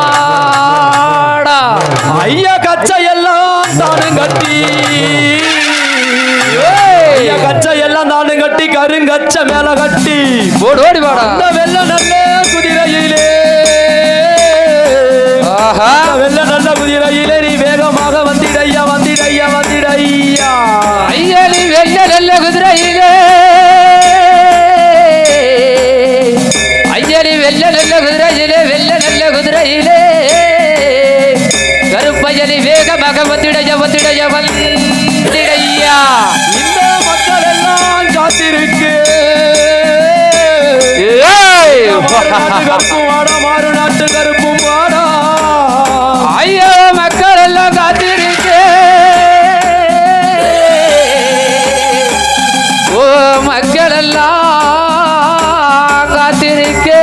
அம்மாடா ஐயா கச்சையெல்லாம் தானும் கட்டி. கச்சையெல்லாம் தானும் கட்டி கருங்கச்ச மேல கட்டி. ஓடி ஓடி வாடா. வெள்ள நல்ல குதிரையிலே. வெள்ள நல்ல குதிரையிலே நீ வேகமாக வந்திடையா வந்திடையா வந்திடையா. ஐயா நீ வெள்ள நல்ல குதிரையிலே. ஐயா நீ வெள்ள நல்ல குதிரையிலே கருணையிலே கருப்பயலி வேக பகவத்திடைய ஒத்திடையவன் திடையா. இந்த மக்கள் எல்லாம் காத்திருக்கு மாறு நாட்டு கருப்பும் மாறா ஐயோ மக்கள் எல்லாம் காத்திருக்கு. ஓ மக்கள் எல்லாம் காத்திருக்கே.